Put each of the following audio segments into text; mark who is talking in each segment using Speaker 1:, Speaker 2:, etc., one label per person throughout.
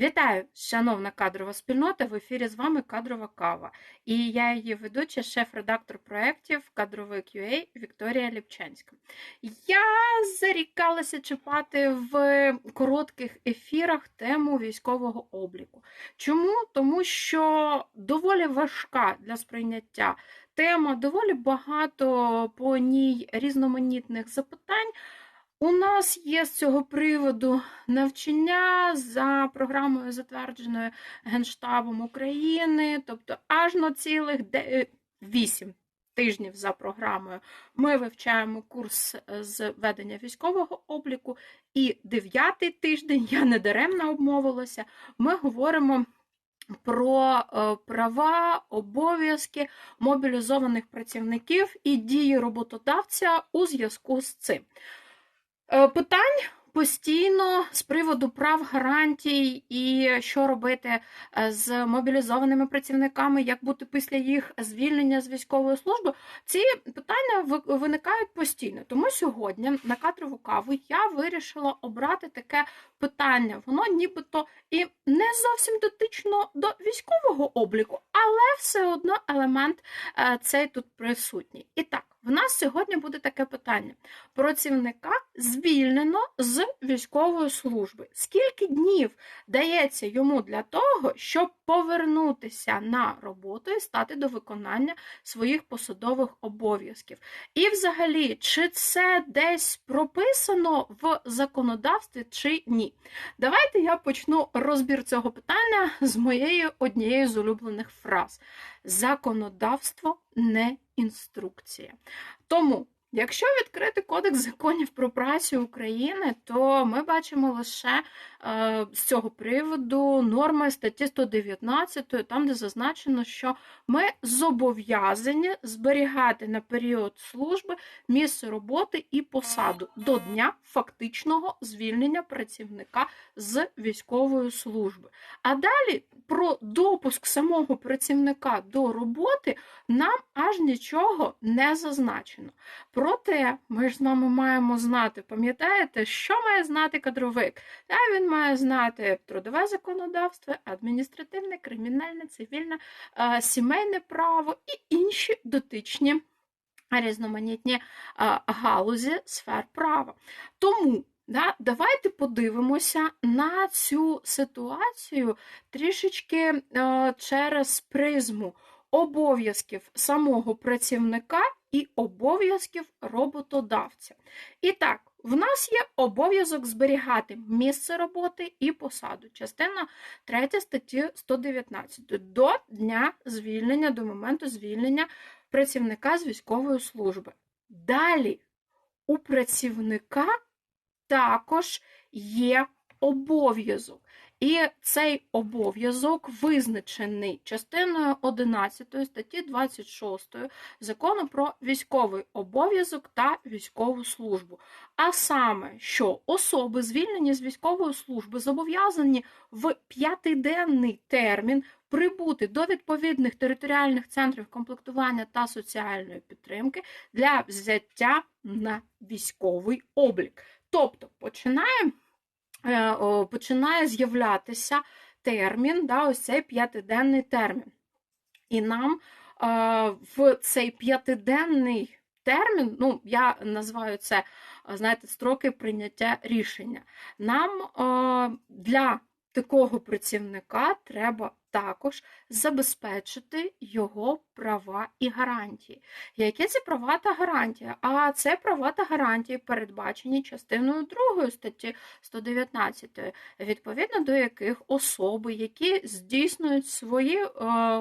Speaker 1: Вітаю, шановна кадрова спільнота. В ефірі з вами кадрова кава. І я її ведуча, шеф-редактор проєктів кадровий QA Вікторія Ліпчанська. Я зарікалася чіпати в коротких ефірах тему військового обліку. Чому? Тому що доволі важка для сприйняття тема, доволі багато по ній різноманітних запитань. У нас є з цього приводу навчання за програмою, затвердженою Генштабом України, тобто аж на цілих 8 тижнів за програмою ми вивчаємо курс з ведення військового обліку, і дев'ятий тиждень, я не даремно обмовилася, ми говоримо. Про права, обов'язки мобілізованих працівників і дії роботодавця у зв'язку з цим. Е, питань постійно з приводу прав гарантій і що робити е, з мобілізованими працівниками, як бути після їх звільнення з військової служби. Ці питання виникають постійно. Тому сьогодні на кадрову каву я вирішила обрати таке питання. Воно нібито і не зовсім дотично до військового обліку, але все одно елемент е, цей тут присутній. І так. В нас сьогодні буде таке питання: працівника звільнено з військової служби. Скільки днів дається йому для того, щоб повернутися на роботу і стати до виконання своїх посадових обов'язків? І, взагалі, чи це десь прописано в законодавстві, чи ні? Давайте я почну розбір цього питання з моєї однієї з улюблених фраз: законодавство не інструкція. Тому, якщо відкрити Кодекс законів про працю України, то ми бачимо лише е, з цього приводу норми статті 119, там, де зазначено, що ми зобов'язані зберігати на період служби місце роботи і посаду до дня фактичного звільнення працівника з військової служби. А далі про допуск самого працівника до роботи нам аж нічого не зазначено. Проте ми ж з вами маємо знати, пам'ятаєте, що має знати кадровик? Та він має знати трудове законодавство, адміністративне, кримінальне, цивільне, сімейне право і інші дотичні різноманітні галузі сфер права. Тому Да? Давайте подивимося на цю ситуацію трішечки е, через призму обов'язків самого працівника і обов'язків роботодавця. І так, в нас є обов'язок зберігати місце роботи і посаду. Частина 3 статті 119 до дня звільнення, до моменту звільнення працівника з військової служби. Далі у працівника також є обов'язок. І цей обов'язок визначений частиною 11 статті 26 закону про військовий обов'язок та військову службу. А саме, що особи, звільнені з військової служби, зобов'язані в п'ятиденний термін прибути до відповідних територіальних центрів комплектування та соціальної підтримки для взяття на військовий облік. Тобто починає е, починає з'являтися термін, да, ось цей п'ятиденний термін. І нам е, в цей п'ятиденний термін, ну, я називаю це, знаєте, строки прийняття рішення. Нам е, для такого працівника треба також забезпечити його права і гарантії. Які це права та гарантії? А це права та гарантії передбачені частиною 2 статті 119, відповідно до яких особи, які здійснюють свої е,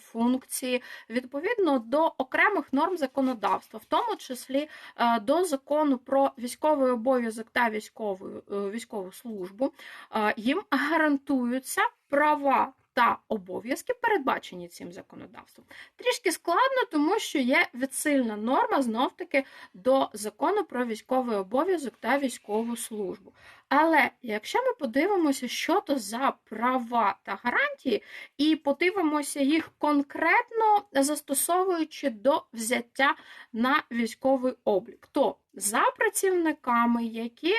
Speaker 1: функції відповідно до окремих норм законодавства, в тому числі е, до закону про військовий обов'язок та військову, е, військову службу, е, їм гарантуються права та обов'язки, передбачені цим законодавством. Трішки складно, тому що є відсильна норма знов-таки до закону про військовий обов'язок та військову службу. Але якщо ми подивимося, що то за права та гарантії, і подивимося їх конкретно застосовуючи до взяття на військовий облік, то за працівниками, які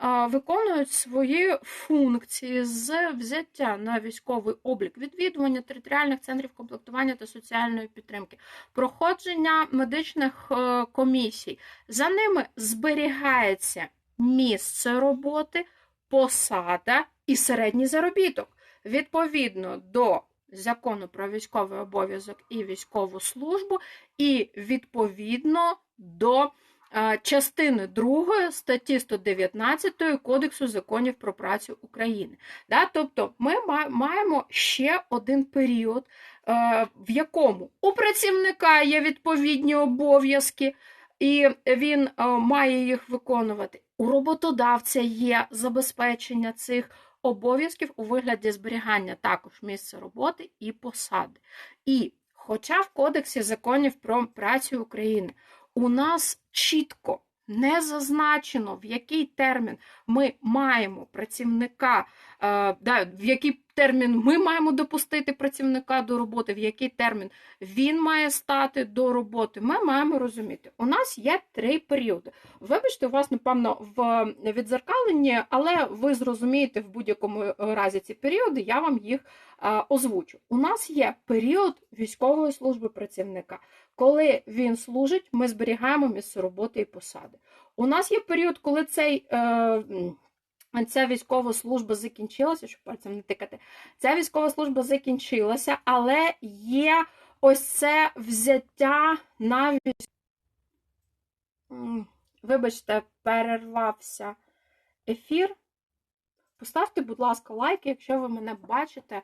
Speaker 1: виконують свої функції з взяття на військовий облік, відвідування територіальних центрів комплектування та соціальної підтримки, проходження медичних е, комісій. За ними зберігається місце роботи, посада і середній заробіток. Відповідно до закону про військовий обов'язок і військову службу, і відповідно до частини 2 статті 119 Кодексу законів про працю України. Тобто ми маємо ще один період, е, в якому у працівника є відповідні обов'язки, і він е, має їх виконувати. У роботодавця є забезпечення цих обов'язків у вигляді зберігання також місця роботи і посади. І хоча в Кодексі законів про працю України у нас чітко не зазначено, в який термін ми маємо працівника, е, в який термін ми маємо допустити працівника до роботи, в який термін він має стати до роботи, ми маємо розуміти. У нас є три періоди. Вибачте, у вас, напевно, в відзеркаленні, але ви зрозумієте в будь-якому разі ці періоди, я вам їх а, озвучу. У нас є період військової служби працівника. Коли він служить, ми зберігаємо місце роботи і посади. У нас є період, коли цей. Е, Ця військова служба закінчилася, щоб пальцем не тикати. Ця військова служба закінчилася, але є ось це взяття на. Вибачте, перервався ефір. Поставте, будь ласка, лайки, якщо ви мене бачите.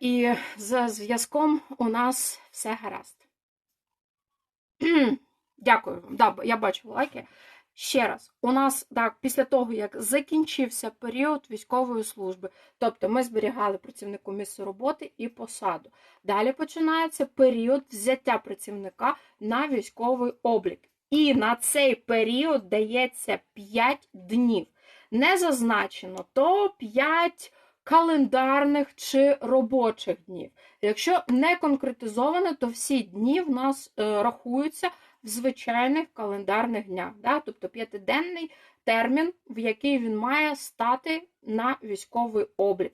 Speaker 1: І за зв'язком у нас все гаразд. Дякую вам. Да, я бачу лайки. Ще раз, у нас так, після того, як закінчився період військової служби, тобто ми зберігали працівнику місце роботи і посаду. Далі починається період взяття працівника на військовий облік. І на цей період дається 5 днів. Не зазначено то 5 календарних чи робочих днів. Якщо не конкретизовано, то всі дні в нас е, рахуються звичайних календарних днях. Да? Тобто п'ятиденний термін, в який він має стати на військовий облік.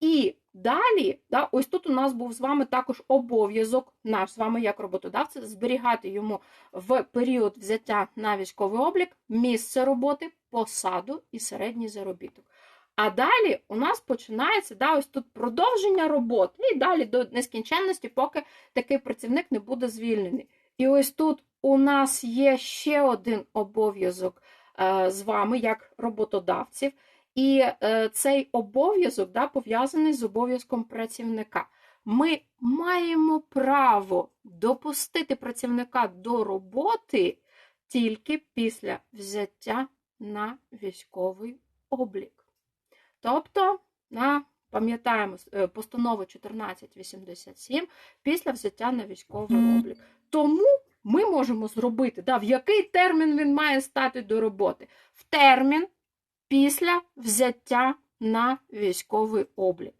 Speaker 1: І далі, да, ось тут у нас був з вами також обов'язок, наш з вами, як роботодавця, зберігати йому в період взяття на військовий облік місце роботи, посаду і середній заробіток. А далі у нас починається да, ось тут продовження роботи, і далі до нескінченності, поки такий працівник не буде звільнений. І ось тут у нас є ще один обов'язок е, з вами, як роботодавців, і е, цей обов'язок да, пов'язаний з обов'язком працівника. Ми маємо право допустити працівника до роботи тільки після взяття на військовий облік. Тобто, на, пам'ятаємо е, постанову 1487 після взяття на військовий облік. Тому ми можемо зробити, да, в який термін він має стати до роботи? В термін після взяття на військовий облік.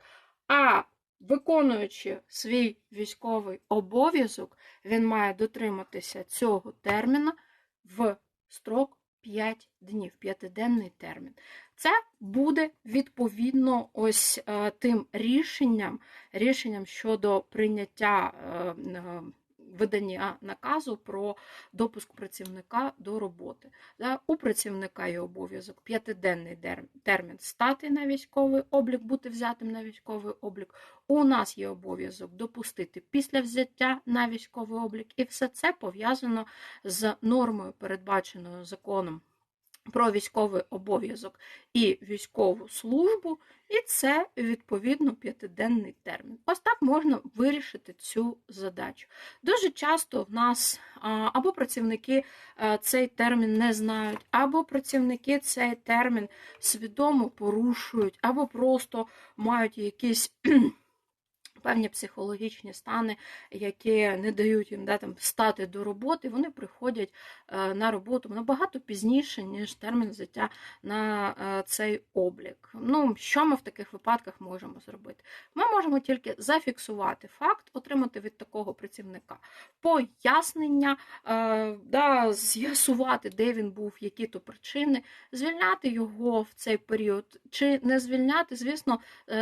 Speaker 1: А виконуючи свій військовий обов'язок, він має дотриматися цього терміну в строк 5 днів, п'ятиденний термін. Це буде відповідно ось е, тим рішенням, рішенням щодо прийняття е, е, видання наказу про допуск працівника до роботи. У працівника є обов'язок п'ятиденний термін стати на військовий облік, бути взятим на військовий облік. У нас є обов'язок допустити після взяття на військовий облік, і все це пов'язано з нормою, передбаченою законом про військовий обов'язок і військову службу, і це відповідно п'ятиденний термін. Ось так можна вирішити цю задачу. Дуже часто в нас або працівники цей термін не знають, або працівники цей термін свідомо порушують, або просто мають якісь Певні психологічні стани, які не дають їм да, там, стати до роботи, вони приходять е, на роботу набагато пізніше, ніж термін взяття на е, цей облік. Ну, що ми в таких випадках можемо зробити? Ми можемо тільки зафіксувати факт, отримати від такого працівника пояснення, е, да, з'ясувати, де він був, які то причини, звільняти його в цей період, чи не звільняти, звісно,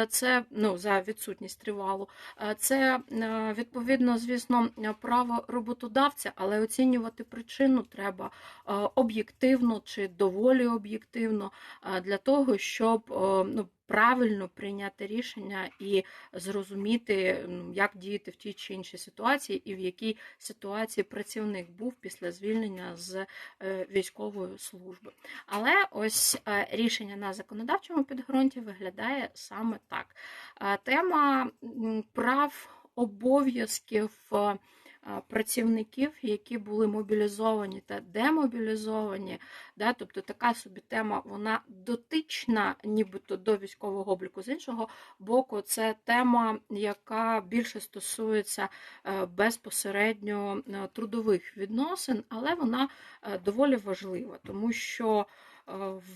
Speaker 1: це ну, за відсутність тривалу. Е, Це е, відповідно, звісно, право роботодавця, але оцінювати причину треба е, об'єктивно чи доволі об'єктивно для того, щоб ну, правильно прийняти рішення і зрозуміти, як діяти в тій чи іншій ситуації, і в якій ситуації працівник був після звільнення з е, військової служби. Але ось е, рішення на законодавчому підґрунті виглядає саме так. Е, Тема прав обов'язків. Працівників, які були мобілізовані та демобілізовані, да, тобто така собі тема, вона дотична, нібито до військового обліку. З іншого боку, це тема, яка більше стосується е, безпосередньо е, трудових відносин, але вона е, доволі важлива, тому що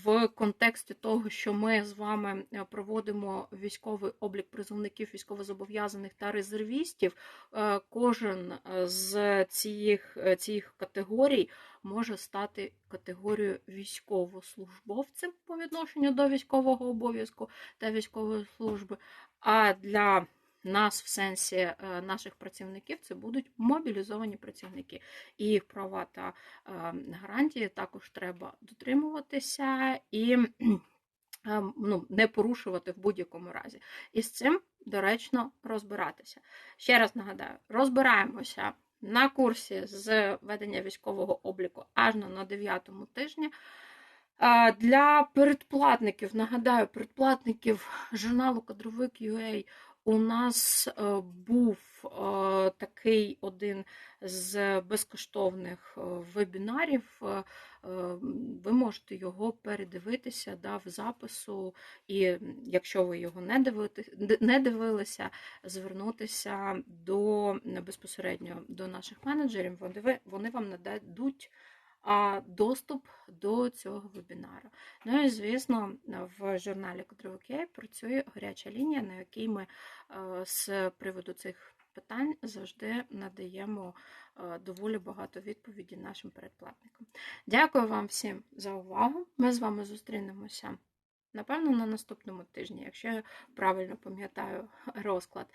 Speaker 1: в контексті того, що ми з вами е, проводимо військовий облік призовників, військовозобов'язаних та резервістів, е, кожен е, з цих, цих категорій може стати категорією військовослужбовцем по відношенню до військового обов'язку та військової служби. А для нас, в сенсі е, наших працівників, це будуть мобілізовані працівники. І їх права та е, гарантії також треба дотримуватися і е, ну, не порушувати в будь-якому разі. І з цим доречно розбиратися. Ще раз нагадаю, розбираємося на курсі з ведення військового обліку аж на 9 тижні. Для передплатників, нагадаю, передплатників журналу Кадровик UA у нас е, був е, такий один з безкоштовних е, вебінарів. Ви можете його передивитися да, в запису, і якщо ви його не, дивити, не дивилися, звернутися до безпосередньо до наших менеджерів, вони, вони вам нададуть доступ до цього вебінару. Ну і звісно, в журналі Кадровики працює гаряча лінія, на якій ми е, з приводу цих питань завжди надаємо е, доволі багато відповідей нашим передплатникам. Дякую вам всім за увагу. Ми з вами зустрінемося. Напевно, на наступному тижні, якщо я правильно пам'ятаю розклад.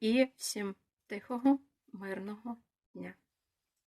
Speaker 1: І всім тихого, мирного дня.